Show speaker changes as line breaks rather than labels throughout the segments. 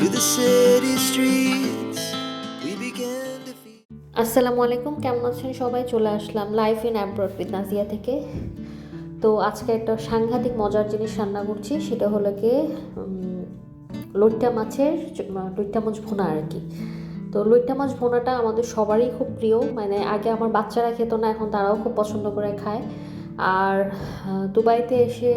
to the city streets. We began to.
আসসালামু আলাইকুম কেমন আছেন সবাই চলে আসলাম life in abroad with Nazia থেকে তো আজকে একটা সাংঘাতিক মজার জিনিস রান্না করছি সেটা হলো উম, লইট্টা মাছের লইট্টা মাছ ভোনা আর কি তো লইট্টা মাছ ভোনাটা আমাদের সবারই খুব প্রিয় মানে আগে আমার বাচ্চারা খেত না এখন তারাও খুব পছন্দ করে খায় আর দুবাইতে এসে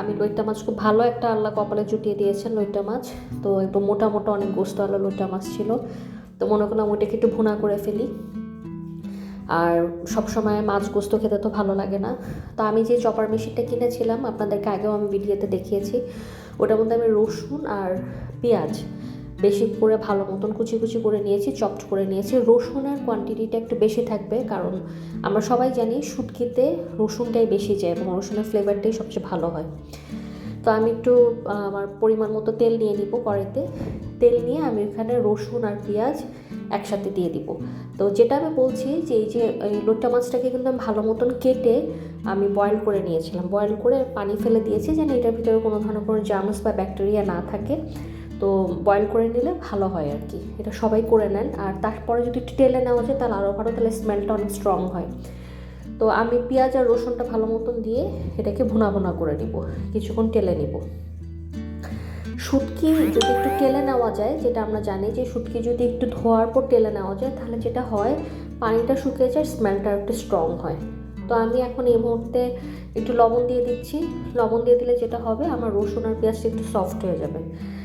আমি লইটা মাছ খুব ভালো একটা আল্লাহ কপালে জুটিয়ে দিয়েছেন লইটা মাছ। তো একটু মোটা মোটা অনেক গোস্ত আলো লইটা মাছ ছিল। তো মনে করলাম ওইটাকে একটু ভুনা করে ফেলি। আর সব সময় মাছ গোস্ত খেতে তো ভালো লাগে না। তো আমি যে চপার মেশিনটা কিনেছিলাম, আপনাদেরকে আগেও আমি ভিডিওতে দেখিয়েছি। ওটার মধ্যে আমি রসুন আর পেঁয়াজ বেশি করে ভালো মতন কুচি কুচি করে নিয়েছি চপড করে নিয়েছি। রসুনের কোয়ান্টিটিটা একটু বেশি থাকবে, কারণ আমরা সবাই জানি শুটকিতে রসুনটাই বেশি যায় এবং রসুনের ফ্লেভারটাই সবচেয়ে ভালো হয়। তো আমি একটু আমার পরিমাণ মতো তেল নিয়ে নিব কড়াইতে। তেল নিয়ে আমি ওখানে রসুন আর পেঁয়াজ একসাথে দিয়ে দিব। তো যেটা আমি বলছি যে এই যে লোট্টা মাছটাকে কিন্তু আমি ভালো মতন কেটে আমি বয়েল করে নিয়েছিলাম। বয়েল করে পানি ফেলে দিয়েছি যেন এটার ভিতরে কোনো ধরনের কোনো জার্মস বা ব্যাকটেরিয়া না থাকে। তো বয়েল করে নিলে ভালো হয় আর কি। এটা সবাই করে নেন। আর তারপরে যদি একটু টেলে নেওয়া যায়, তাহলে আরও ভালো, তাহলে স্মেলটা অনেক স্ট্রং হয়। তো আমি পেঁয়াজ আর রসুনটা ভালো মতন দিয়ে এটাকে ভুনা ভুনা করে নিব। কিছুক্ষণ টেলে নিব। শুটকি যদি একটু টেলে নেওয়া যায়, যেটা আমরা জানি যে শুটকি যদি একটু ধোয়ার পর টেলে নেওয়া যায়, তাহলে যেটা হয়, পানিটা শুকিয়ে যায় স্মেলটা একটু স্ট্রং হয়। তো আমি এখন এই মুহূর্তে একটু লবণ দিয়ে দিচ্ছি। লবণ দিয়ে দিলে যেটা হবে, আমার রসুন আর পেঁয়াজটা একটু সফট হয়ে যাবে।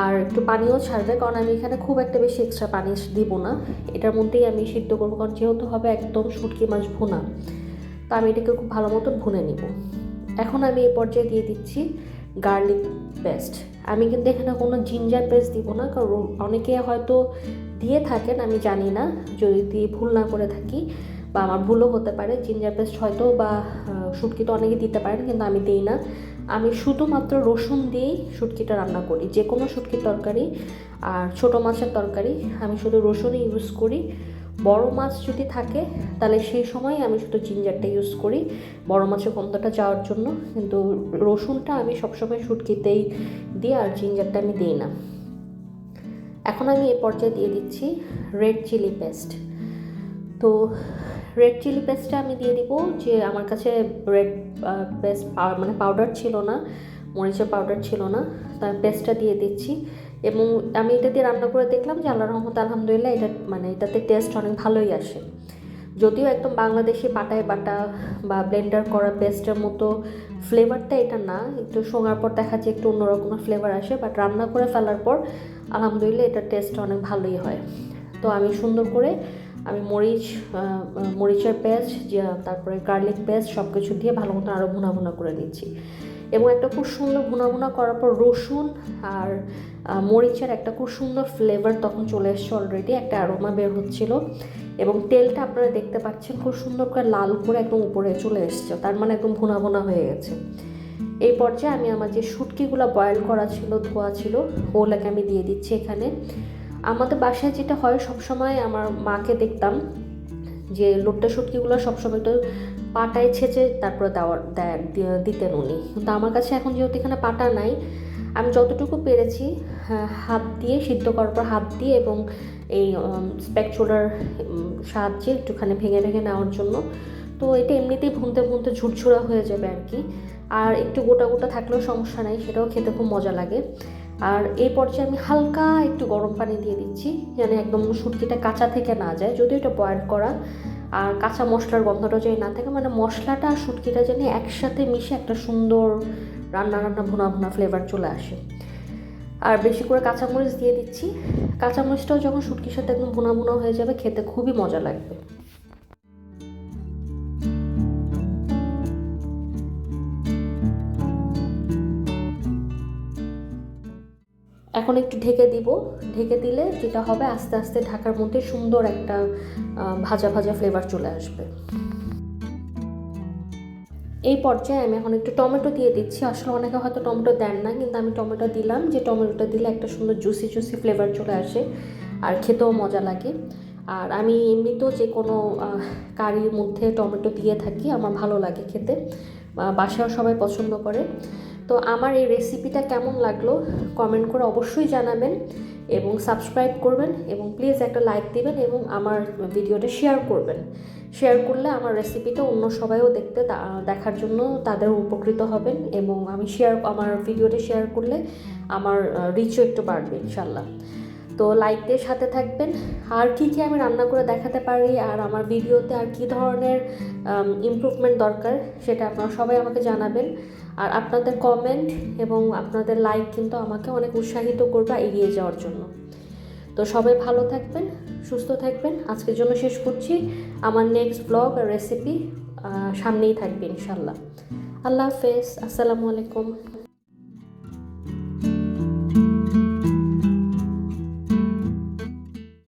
আর একটু পানিও ছাড়বে, কারণ আমি এখানে খুব একটা বেশি এক্সট্রা পানি দিব না। এটার মধ্যেই আমি সিদ্ধ করব, কারণ যেহেতু হবে একদম শুটকি মাছ ভুনা, তো আমি এটাকে খুব ভালো মতো ভুনে নিব। এখন আমি এই পর্যায়ে দিয়ে দিচ্ছি গার্লিক পেস্ট আমি কিন্তু এখানে কোনো জিঞ্জার পেস্ট দিব না, কারণ অনেকে হয়তো দিয়ে থাকেন, আমি জানি না, যদি দিয়ে ভুল না করে থাকি বা আমার ভুলও হতে পারে। জিঞ্জার পেস্ট হয়তো বা শুটকি তো অনেকে দিতে পারেন, কিন্তু আমি দিই না। আমি শুধুমাত্র রসুন দিয়েই শুটকিটা রান্না করি, যে কোনো শুটকির তরকারি আর ছোটো মাছের তরকারি আমি শুধু রসুনই ইউজ করি। বড় মাছ যদি থাকে, তাহলে সেই সময় আমি শুধু জিঞ্জারটা ইউজ করি, বড় মাছের গন্ধটা যাওয়ার জন্য। কিন্তু রসুনটা আমি সবসময় শুটকিতেই দিই আর জিঞ্জারটা আমি দিই না। এখন আমি এ পর্যায়ে দিয়ে দিচ্ছি রেড চিলি পেস্ট তো রেড চিলি পেস্টটা আমি দিয়ে দিব, যে আমার কাছে রেড পেস্ট মানে পাউডার ছিল না, মরিচের পাউডার ছিল না, তার পেস্টটা দিয়ে দিচ্ছি। এবং আমি এটা দিয়ে রান্না করে দেখলাম যে আল্লাহ রহমত আলহামদুলিল্লাহ এটা মানে এটাতে টেস্ট অনেক ভালোই আসে। যদিও একদম বাংলাদেশি পাটায় বাটা বা ব্লেন্ডার করা পেস্টের মতো ফ্লেভারটা এটা না, একটু শোঙার পর দেখা যায় একটু অন্যরকমের ফ্লেভার আসে বাট রান্না করে ফেলার পর আলহামদুলিল্লাহ এটার টেস্ট অনেক ভালোই হয়। তো আমি সুন্দর করে আমি মরিচ মরিচের পেস্ট তারপরে গার্লিক পেস্ট সব কিছু দিয়ে ভালো মতো আরও ভুনা ভুনা করে নিচ্ছি। এবং একটা খুব সুন্দর ভুনা ভুনা করার পর রসুন আর মরিচের একটা খুব সুন্দর ফ্লেভার তখন চলে এসছে অলরেডি একটা অ্যারোমা বের হচ্ছিল। এবং তেলটা আপনারা দেখতে পাচ্ছেন খুব সুন্দর করে লাল করে একদম উপরে চলে এসছে, তার মানে একদম ভুনা ভুনা হয়ে গেছে। এই পর্যায়ে আমি আমার যে শুটকিগুলো বয়েল করা ছিল, ধোয়া ছিল, ওগুলোকে আমি দিয়ে দিচ্ছি এখানে। আমাদের বাসায় যেটা হয় সবসময় আমার মাকে দেখতাম যে লোট্টা শুটকিগুলো সবসময় তো পাটায় ছেঁচে তারপরে দেওয়ার দিতেন উনি। কিন্তু আমার কাছে এখন যেহেতু এখানে পাটা নাই আমি যতটুকু পেরেছি হ্যাঁ, হাত দিয়ে সিদ্ধ করার পর হাত দিয়ে এবং এই স্প্যাকচুলার সাহায্যে একটুখানি ভেঙে ভেঙে নেওয়ার জন্য। তো এটা এমনিতেই ভুনতে ভুনতে ঝুরঝুরা হয়ে যাবে আর কি। আর একটু গোটা গোটা থাকলেও সমস্যা নাই সেটাও খেতে খুব মজা লাগে। আর এই পর্যায়ে আমি হালকা একটু গরম পানি দিয়ে দিচ্ছি, যেন একদম শুটকিটা কাঁচা থেকে না যায়, যদিও এটা বয়েল করা। আর কাঁচা মশলার গন্ধটা যদি না থাকে মানে মশলাটা আর শুটকিটা যেন একসাথে মিশে একটা সুন্দর রান্না রান্না ভুনা ভুনা ফ্লেভার চলে আসে। আর বেশি করে কাঁচামরিচ দিয়ে দিচ্ছি। কাঁচামরিচটাও যখন শুটকির সাথে একদম ভুনা ভুনা হয়ে যাবে, খেতে খুবই মজা লাগবে। এখন একটু ঢেকে দিব। ঢেকে দিলে যেটা হবে আস্তে আস্তে ঢাকার মধ্যে সুন্দর একটা ভাজা ভাজা ফ্লেভার চলে আসবে। এই পর্যায়ে আমি এখন একটু টমেটো দিয়ে দিচ্ছি। আসলে অনেকে হয়তো টমেটো দেন না, কিন্তু আমি টমেটো দিলাম। যে টমেটোটা দিলে একটা সুন্দর জুসি জুসি ফ্লেভার চলে আসে আর খেতেও মজা লাগে। আর আমি এমনিতেও যে কোনো কারির মধ্যে টমেটো দিয়ে থাকি, আমার ভালো লাগে খেতে। আহ, বাসায়ও সবাই পছন্দ করে। তো আমার এই রেসিপিটা কেমন লাগল কমেন্ট করে অবশ্যই জানাবেন এবং সাবস্ক্রাইব করবেন এবং প্লিজ একটা লাইক দিবেন এবং আমার ভিডিওটা শেয়ার করবেন। শেয়ার করলে আমার রেসিপিটা অন্য সবাইও দেখতে দেখার জন্য তাদের উপকৃত হবেন এবং আমি শেয়ার আমার ভিডিওটা শেয়ার করলে আমার রিচও একটু বাড়বে ইনশাল্লাহ তো লাইক দিয়ে সাথে থাকবেন। আর কি কি আমি রান্না করে দেখাতে পারি, আর আমার ভিডিওতে আর কি ধরনের ইমপ্রুভমেন্ট দরকার সেটা আপনারা সবাই আমাকে জানাবেন। আর আপনাদের কমেন্ট এবং আপনাদের লাইক কিন্তু আমাকে অনেক উৎসাহিত করবে এগিয়ে যাওয়ার জন্য। তো সবাই ভালো থাকবেন, সুস্থ থাকবেন। আজকের জন্য শেষ করছি। আমার নেক্সট ব্লগ আর রেসিপি সামনেই থাকবে ইনশাল্লাহ আল্লাহ হাফেজ, আসসালামু আলাইকুম।